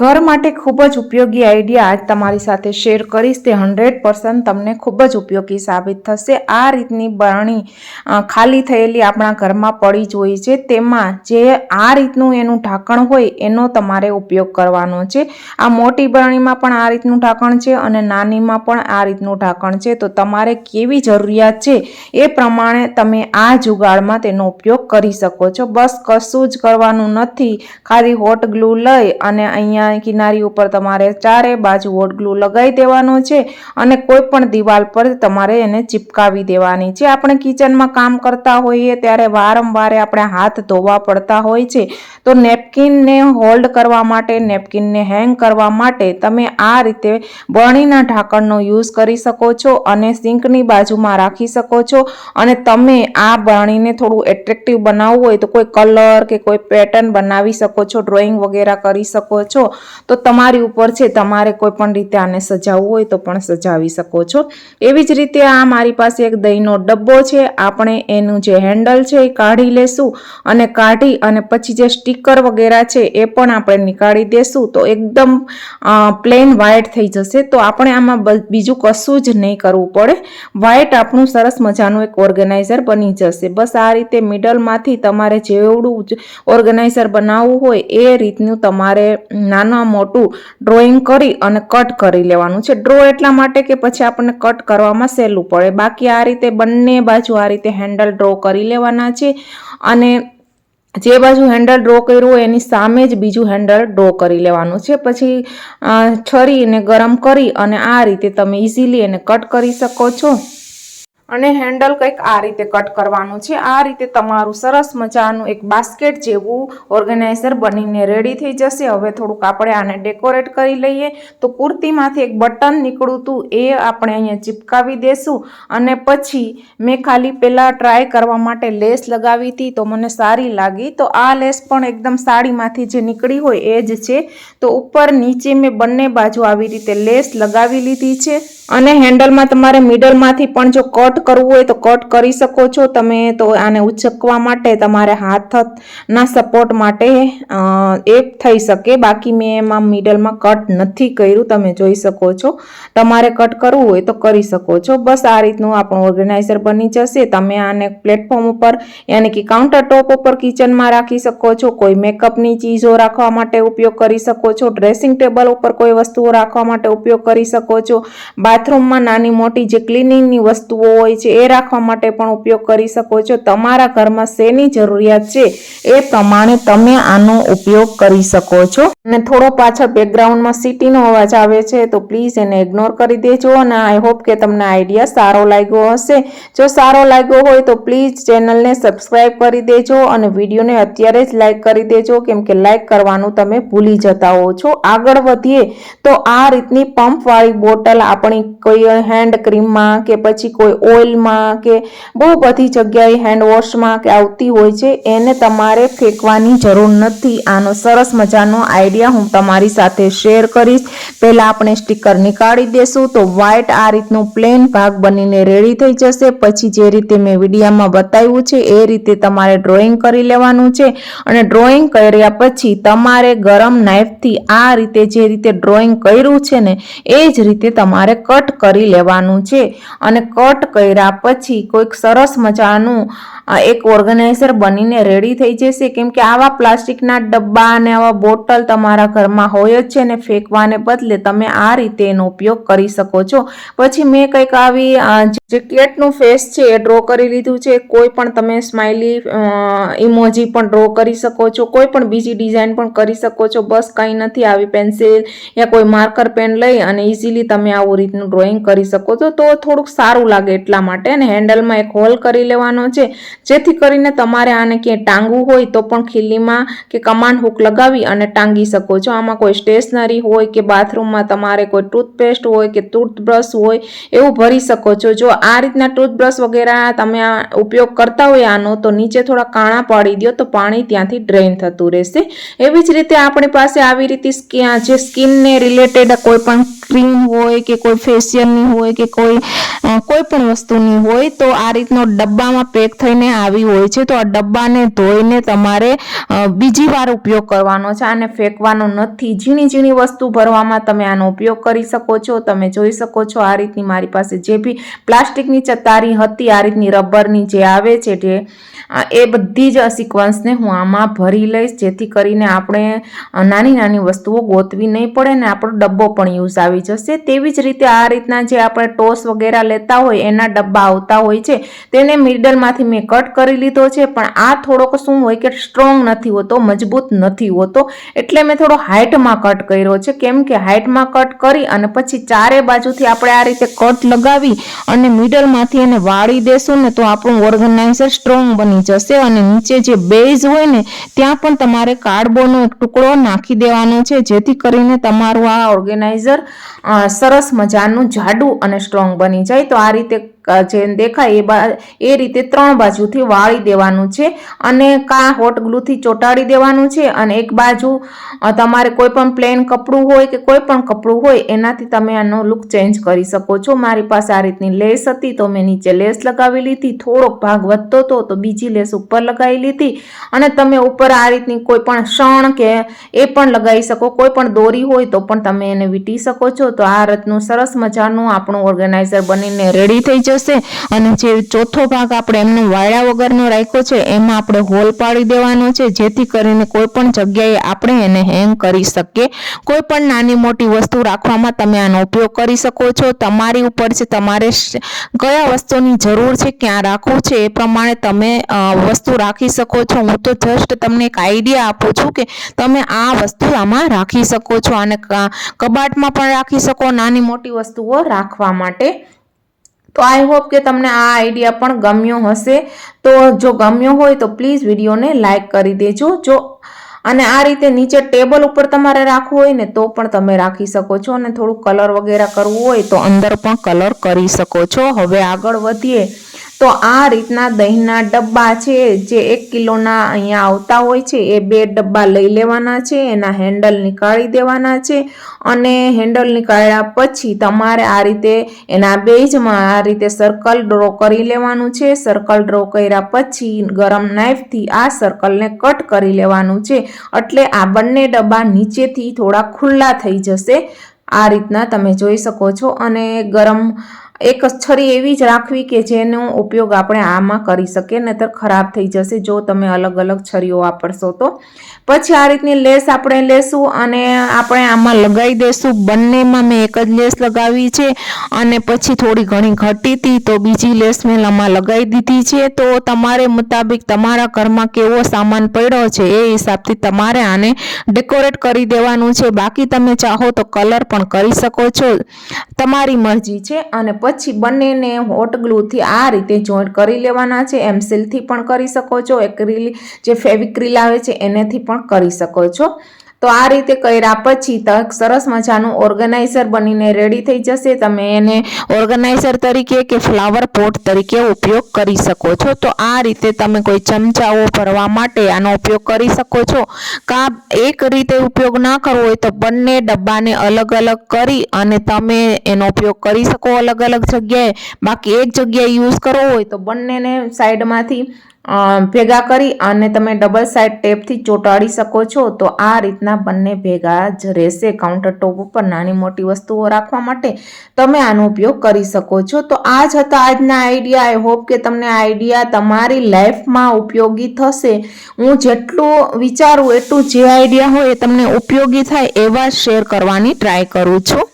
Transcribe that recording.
ઘર માટે ખૂબ જ ઉપયોગી આઈડિયા આજ તમારી સાથે શેર કરીશ. તે હંડ્રેડ પર્સન્ટ તમને ખૂબ જ ઉપયોગી સાબિત થશે. આ રીતની બરણી ખાલી થયેલી આપણા ઘરમાં પડી જ હોય છે. તેમાં જે આ રીતનું એનું ઢાંકણ હોય એનો તમારે ઉપયોગ કરવાનો છે. આ મોટી બરણીમાં પણ આ રીતનું ઢાંકણ છે અને નાનીમાં પણ આ રીતનું ઢાંકણ છે. તો તમારે કેવી જરૂરિયાત છે એ પ્રમાણે તમે આ જુગાડમાં તેનો ઉપયોગ કરી શકો છો. બસ કશું જ કરવાનું નથી. ખાલી હોટ ગ્લુ લઈ અને અહીંયા કિનારી ઉપર તમારે ચારે બાજુ વોટ ગ્લુ લગાવી દેવાનો છે અને કોઈ પણ દિવાલ પર તમારે એને ચિપકાવી દેવાની છે. આપણે કિચનમાં કામ કરતા હોઈએ ત્યારે વારંવાર આપણે હાથ ધોવા પડતા હોય છે. તો નેપકિનને હોલ્ડ કરવા માટે, નેપકિનને હેંગ કરવા માટે તમે આ રીતે બરણીના ઢાંકણનો યુઝ કરી શકો છો અને સિંકની બાજુમાં રાખી શકો છો. અને તમે આ બરણીને થોડું એટ્રેક્ટિવ બનાવવું હોય તો કોઈ કલર કે કોઈ પેટર્ન બનાવી શકો છો, ડ્રોઈંગ વગેરે કરી શકો છો. તો તમારી ઉપર છે, તમારે કોઈ પણ રીતે આને સજાવવું હોય તો પણ સજાવી શકો છો. એવી જ રીતે આ મારી પાસે એક દહીંનો ડબ્બો છે, આપણે એનું જે હેન્ડલ છે એ કાઢી લેશું અને કાઢી અને પછી જે સ્ટીકર વગેરે છે એ પણ આપણે નીકાળી દેશું તો એકદમ પ્લેન વ્હાઇટ થઈ જશે. તો આપણે આમાં બીજું કશું જ નહીં કરવું પડે. વ્હાઇટ આપણું સરસ મજાનું એક ઓર્ગેનાઇઝર બની જશે. બસ આ રીતે મિડલમાંથી તમારે જેવડું ઓર્ગેનાઇઝર બનાવવું હોય એ રીતનું તમારે, નાના મોટું ડ્રોઈંગ કરી અને કટ કરી લેવાનું છે. ડ્રો એટલા માટે કે પછી આપણને કટ કરવામાં સહેલું પડે. બાકી આ રીતે બંને બાજુ આ રીતે હેન્ડલ ડ્રો કરી લેવાના છે અને જે બાજુ હેન્ડલ ડ્રો કર્યું હોય એની સામે જ બીજું હેન્ડલ ડ્રો કરી લેવાનું છે. પછી છરીને ગરમ કરી અને આ રીતે તમે ઇઝીલી એને કટ કરી શકો છો. અને હેન્ડલ કંઈક આ રીતે કટ કરવાનું છે. આ રીતે તમારું સરસ મજાનું એક બાસ્કેટ જેવું ઓર્ગેનાઇઝર બનીને રેડી થઈ જશે. હવે થોડુંક આપણે આને ડેકોરેટ કરી લઈએ. તો કુર્તીમાંથી એક બટન નીકળું હતું એ આપણે અહીંયા ચિપકાવી દેશું. અને પછી મેં ખાલી પહેલાં ટ્રાય કરવા માટે લેસ લગાવી હતી, તો મને સારી લાગી. તો આ લેસ પણ એકદમ સાડીમાંથી જે નીકળી હોય એ જ છે. તો ઉપર નીચે મેં બંને બાજુ આવી રીતે લેસ લગાવી લીધી છે. અને હેન્ડલમાં તમારે મિડલમાંથી પણ જો કટ કરવું હોય તો કટ કરી શકો છો. તમે તો આને ઉચકવા માટે તમારે હાથના સપોર્ટ માટે એક થઈ શકે. બાકી મેં એમાં મિડલમાં કટ નથી કર્યું, તમે જોઈ શકો છો. તમારે કટ કરવું હોય તો કરી શકો છો. બસ આ રીતનું આપણું ઓર્ગેનાઇઝર બની જશે. તમે આને પ્લેટફોર્મ ઉપર, યાની કે કાઉન્ટર ટોપ ઉપર કિચનમાં રાખી શકો છો. કોઈ મેકઅપની ચીજો રાખવા માટે ઉપયોગ કરી શકો છો. ડ્રેસિંગ ટેબલ ઉપર કોઈ વસ્તુઓ રાખવા માટે ઉપયોગ કરી શકો છો. બાથરૂમમાં નાની મોટી જે ક્લિનિંગની વસ્તુઓ હોય છે, એ રાખવા માટે પણ ઉપયોગ કરી શકો છો. તમારા ઘરમાં શેની જરૂરિયાત છે, એ પ્રમાણે તમે આનો ઉપયોગ કરી શકો છો. અને થોડો પાછળ બેકગ્રાઉન્ડમાં સિટીનો અવાજ આવે છે, તો પ્લીઝ એને ઇગ્નોર કરી દેજો અને આઈ હોપ કે તમને આઈડિયા સારો લાગ્યો હશે. જો સારો લાગ્યો હોય તો પ્લીઝ ચેનલને સબસ્ક્રાઇબ કરી દેજો અને વિડીયોને અત્યારે જ લાઈક કરી દેજો, કેમ કે લાઈક કરવાનું તમે ભૂલી જતા હો છો. આગળ વધીએ તો આ રીતની પંપવાળી બોટલ આપણી કોઈ હેન્ડ ક્રીમમાં કે પછી કોઈ ઓઇલમાં કે બહુ બધી જગ્યાએ હેન્ડ વોશમાં કે આવતી હોય છે, એને તમારે ફેંકવાની જરૂર નથી. આનો સરસ મજાનો આઈડિયા હું તમારી સાથે શેર કરીશ. પહેલાં આપણે સ્ટીકર નીકાળી દેશું તો વ્હાઇટ આ રીતનું પ્લેન ભાગ બનીને રેડી થઈ જશે. પછી જે રીતે મેં વિડીયામાં બતાવ્યું છે, એ રીતે તમારે ડ્રોઈંગ કરી લેવાનું છે. અને ડ્રોઈંગ કર્યા પછી તમારે ગરમ નાઇફથી આ રીતે જે રીતે ડ્રોઈંગ કર્યું છે ને, એ જ રીતે તમારે કટ કરી લેવાનું છે. અને કટ કર્યા પછી કોઈક સરસ મજાનું એક ઓર્ગેનાઇઝર બનીને રેડી થઈ જશે. કેમ કે આવા પ્લાસ્ટિકના ડબ્બા અને આવા બોટલ તમારા ઘરમાં હોય જ છે ને ફેંકવાને બદલે તમે આ રીતે એનો ઉપયોગ કરી શકો છો. પછી મેં કંઈક આવી જે કેટનું ફેસ છે એ ડ્રો કરી લીધું છે. કોઈ પણ તમે સ્માઇલી ઇમોજી પણ ડ્રો કરી શકો છો. કોઈ પણ બીજી ડિઝાઇન પણ કરી શકો છો. બસ કંઈ નથી. આવી પેન્સિલ યા કોઈ માર્કર પેન લઈ અને ઇઝીલી તમે આવું રીતનું ડ્રોઈંગ કરી શકો છો. તો થોડુંક સારું લાગે એટલા માટે. અને હેન્ડલમાં એક હોલ કરી લેવાનો છે. જેથી કરીને તમારે આને ક્યાંય ટાંગવું હોય તો પણ ખીલીમાં કે કમાન્ડ હુક લગાવી અને ટાંગી શકો છો. આમાં કોઈ સ્ટેશનરી હોય કે બાથરૂમમાં તમારે કોઈ ટૂથપેસ્ટ હોય કે ટૂથબ્રશ હોય એવું ભરી શકો છો. જો આ રીતના ટૂથબ્રશ વગેરે તમે ઉપયોગ કરતા હોય આનો, તો નીચે થોડા કાણા પાડી દો, તો પાણી ત્યાંથી ડ્રેઇન થતું રહેશે. એવી જ રીતે આપણી પાસે આવી રીતે જે સ્કિનને રિલેટેડ કોઈ પણ ક્રીમ હોય કે કોઈ ફેશિયલની હોય કે કોઈ કોઈ પણ વસ્તુની હોય તો આ રીતનો ડબ્બામાં પેક થઈને આવી હોય છે. તો આ ડબ્બાને ધોઈને તમારે બીજી વાર ઉપયોગ કરવાનો છે. આને ફેંકવાનો નથી. ઝીણી ઝીણી વસ્તુ ભરવામાં તમે આનો ઉપયોગ કરી શકો છો. તમે જોઈ શકો છો આ રીતની મારી પાસે જે બી પ્લાસ્ટિકની ચતારી હતી, આ રીતની રબરની જે આવે છે જે એ બધી જ સિક્વન્સને હું આમાં ભરી લઈશ. જેથી કરીને આપણે નાની નાની વસ્તુઓ ગોતવી નહીં પડે ને આપણો ડબ્બો પણ યુઝ આવી જશે. તેવી જ રીતે આ રીતના જે આપણે ટોસ વગેરે લેતા હોય, એના ડબ્બા આવતા હોય છે, તેને મિડલમાંથી મેં કટ કરી લીધો છે. પણ આ થોડોક શું હોય કે સ્ટ્રોંગ નથી હોતો, મજબૂત નથી હોતો. એટલે મેં થોડો હાઇટમાં કટ કર્યો છે. કેમ કે હાઇટમાં કટ કરી અને પછી ચારે બાજુથી આપણે આ રીતે કટ લગાવી અને મિડલમાંથી એને વાળી દેશું ને તો આપણું ઓર્ગનાઇઝર સ્ટ્રોંગ બની જશે અને નીચે જે બેઝ હોય ને, ત્યાં પણ તમારે કાર્ડબોર્ડનો એક ટુકડો નાખી દેવાનો છે. જેથી કરીને તમારું આ ઓર્ગેનાઇઝર સરસ મજાનું જાડું અને સ્ટ્રોંગ બની જાય. તો આ રીતે અ, જે દેખાય એ બા એ રીતે ત્રણ બાજુથી વાળી દેવાનું છે અને કા હોટ ગ્લુથી ચોંટાડી દેવાનું છે અને એક બાજુ તમારે કોઈ પણ પ્લેન કપડું હોય કે કોઈ પણ કપડું હોય એનાથી તમે આનો લુક ચેન્જ કરી શકો છો. મારી પાસે આ રીતની લેસ હતી તો મેં નીચે લેસ લગાવી લીધી થોડોક ભાગ વધતો હતો તો બીજી લેસ ઉપર લગાવી લીધી અને તમે ઉપર આ રીતની કોઈ પણ શણ કે એ પણ લગાવી શકો. કોઈ પણ દોરી હોય તો પણ તમે એને વીંટી શકો છો. તો આ રીતનું સરસ મજાનું આપણું ઓર્ગેનાઇઝર બનીને રેડી થઈ જશે. અને જે ચોથો ભાગ આપણે એમને વાયડા વગરનો રાખ્યો છે, એમાં આપણે હોલ પાડી દેવાનો છે, જેથી કરીને કોઈ પણ જગ્યાએ આપણે એને હેંગ કરી શકીએ. કોઈ પણ નાની મોટી વસ્તુ રાખવામાં તમે આનો ઉપયોગ કરી શકો છો. તમારી ઉપર છે, તમારે કયા વસ્તુની જરૂર છે, ક્યાં રાખવું છે, એ પ્રમાણે તમે વસ્તુ રાખી શકો છો. હું તો જસ્ટ તમને એક આઈડિયા આપું છું કે તમે આ વસ્તુ આમાં રાખી શકો છો. અને કબાટમાં પણ રાખી શકો, નાની મોટી વસ્તુઓ રાખવા માટે. તો આઈ હોપ કે તમને આ આઈડિયા પણ ગમ્યો હશે. તો જો ગમ્યો હોય તો પ્લીઝ વિડીયોને લાઇક કરી દેજો. જો અને આ રીતે નીચે ટેબલ ઉપર તમારે રાખવું હોય ને તો પણ તમે રાખી શકો છો અને થોડું કલર વગેરે કરવું હોય તો અંદર પણ કલર કરી શકો છો. હવે આગળ વધીએ. તો આ રીતના દહીંના ડબ્બા છે, જે એક કિલોના અહીંયા આવતા હોય છે, એ બે ડબ્બા લઈ લેવાના છે, એના હેન્ડલ નીકાળી દેવાના છે અને હેન્ડલ નીકાળ્યા પછી તમારે આ રીતે એના બેઝમાં આ રીતે સર્કલ ડ્રો કરી લેવાનું છે, સર્કલ ડ્રો કર્યા પછી ગરમ નાઇફથી આ સર્કલને કટ કરી લેવાનું છે, એટલે આ બંને ડબ્બા નીચેથી થોડા ખુલ્લા થઈ જશે, આ રીતના તમે જોઈ શકો છો અને ગરમ એક છરી એવી જ રાખવી કે જેનો ઉપયોગ આપણે આમાં કરી શકીએ, નહીતર ખરાબ થઈ જશે જો તમે અલગ અલગ છરીઓ વાપરશો તો. પછી આ રીતની લેસ આપણે લેશું અને આપણે આમાં લગાવી દેશું. બંનેમાં મેં એક જ લેસ લગાવી છે અને પછી થોડી ઘણી ઘટી હતી તો બીજી લેસ મેં આમાં લગાવી દીધી છે. તો તમારે મુતાબિક તમારા ઘરમાં કેવો સામાન પડ્યો છે એ હિસાબથી તમારે આને ડેકોરેટ કરી દેવાનું છે. બાકી તમે ચાહો તો કલર પણ કરી શકો છો. તમારી મરજી છે અને પછી બંનેને હોટ ગ્લુથી આ રીતે જોઈન્ટ કરી લેવાના છે. એમસીલથી પણ કરી શકો છો. એક્રિલ જે ફેવિક્રિલ આવે છે, એનેથી પણ કરી શકો છો. તો આ રીતે કર્યા પછી તક સરસ મજાનું ઓર્ગેનાઇઝર બનીને રેડી થઈ જશે. તમે એને ઓર્ગેનાઇઝર તરીકે કે ફ્લાવર પોટ તરીકે ઉપયોગ કરી શકો છો. તો આ રીતે તમે કોઈ ચમચાઓ ભરવા માટે આનો ઉપયોગ કરી શકો છો. કા એક રીતે ઉપયોગ ના કરવો હોય તો બંને ડબ્બાને અલગ અલગ કરી અને તમે એનો ઉપયોગ કરી શકો અલગ અલગ જગ્યાએ. બાકી એક જગ્યાએ યુઝ કરવો હોય તો બંનેને સાઈડમાંથી ભેગા કરી અને તમે ડબલ સાઇડ ટેપથી ચોંટાડી શકો છો, તો આ રીતના બંને ભેગા જ રહેશે કાઉન્ટર ટોપ ઉપર નાની મોટી વસ્તુઓ રાખવા માટે. તમે આનો ઉપયોગ કરી શકો છો. તો આ જ હતા આજના આઈડિયા આઈ હોપ કે તમને આઈડિયા તમારી લાઈફમાં ઉપયોગી થશે. હું જેટલું વિચારું એટલું જે આઈડિયા હોય એ તમને ઉપયોગી થાય એવા શેર કરવાની ટ્રાય કરું છું.